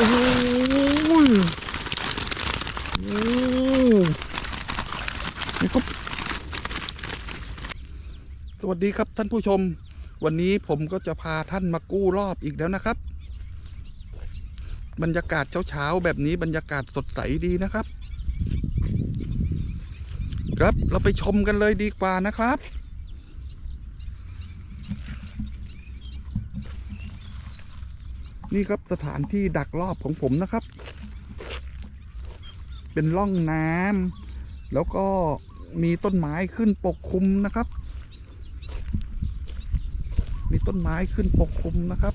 อ้โหโอ้นี่ครับสวัสดีครับท่านผู้ชม วันนี้ผมก็จะพาท่านมากู้รอบอีกแล้วนะครับ บรรยากาศเช้าๆแบบนี้บรรยากาศสดใสดีนะครับ ครับเราไปชมกันเลยดีกว่านะครับ นี่ครับสถานที่ดักรอบของผมนะครับ เป็นร่องน้ำแล้วก็มีต้นไม้ขึ้นปกคลุมนะครับ มีต้นไม้ขึ้นปกคลุมนะครับ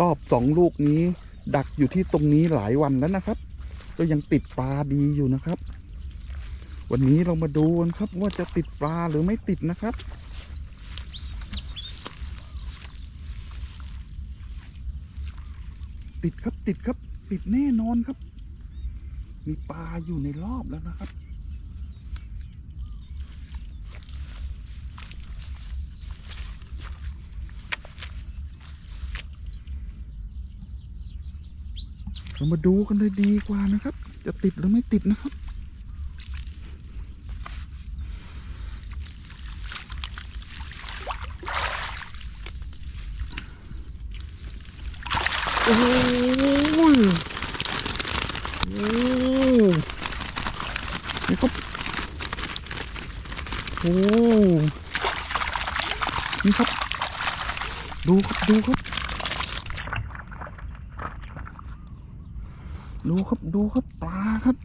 รอบสองลูกนี้ดักอยู่ที่ตรงนี้หลายวันแล้วนะครับ ก็ยังติดปลาดีอยู่นะครับ วันนี้เรามาดูกันครับว่าจะติดปลาหรือไม่ติดนะครับติดครับติดครับติดแน่นอนครับ มีปลาอยู่ในรอบแล้วนะครับ เรามาดูกันเลยดีกว่านะครับ จะติดหรือไม่ติดนะครับ โอ้โหโอ้นี่ครับโอ้นี่ครับ ดูครับ ดูครับ ดูครับดูครับปลาครับ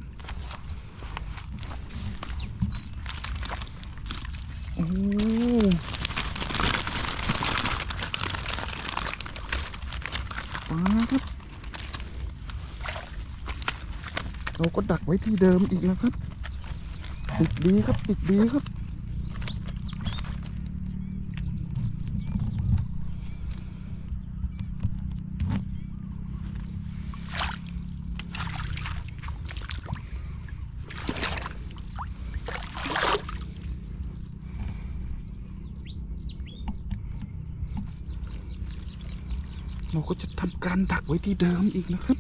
โอ้ปลาครับ เราก็ดักไว้ที่เดิมอีกนะครับ ติดดีครับติดดีครับ เราก็จะทำการดักไว้ที่เดิมอีกนะครับ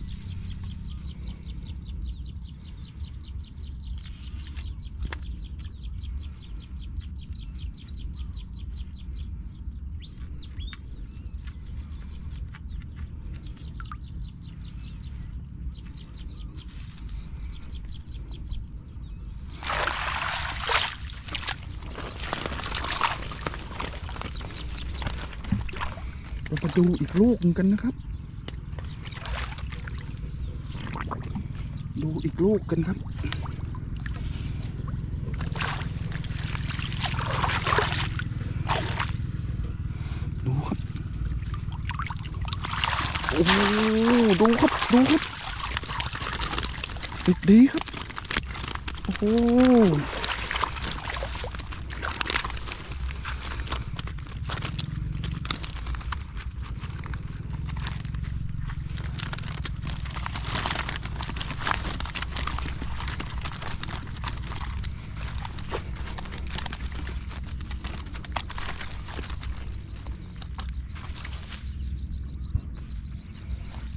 เรามาดูอีกลูกนึงกันนะครับ ดูอีกลูกกันครับ ดูครับ โอ้ดูครับ ดูครับติดดีครับ โอ้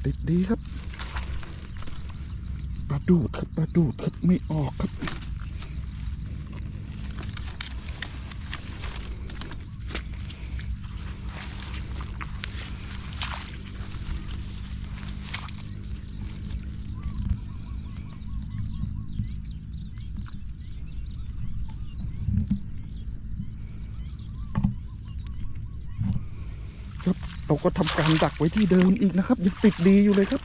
ติดดีครับปลาดูดครับปลาดูดครับไม่ออกครับ เราก็ทำการดักไว้ที่เดิมอีกนะครับยังติดดีอยู่เลยครับ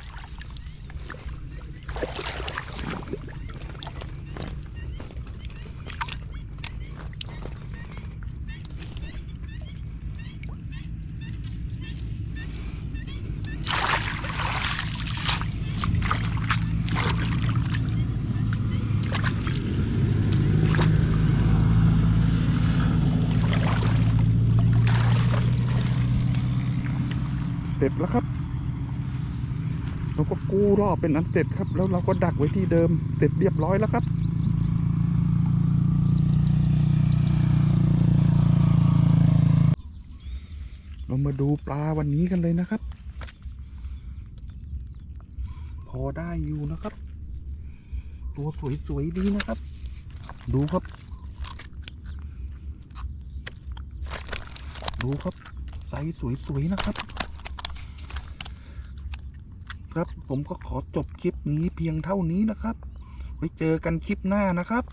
เสร็จแล้วครับเราก็กู้รอบเป็นอันเสร็จครับ แล้วเราก็ดักไว้ที่เดิมเสร็จเรียบร้อยแล้วครับเรามาดูปลาวันนี้กันเลยนะครับ พอได้อยู่นะครับ ตัวสวยๆดีนะครับ ดูครับ ดูครับไซส์สวยๆนะครับ ครับ ผมก็ขอจบคลิปนี้เพียงเท่านี้นะครับ ไว้เจอกันคลิปหน้านะครับ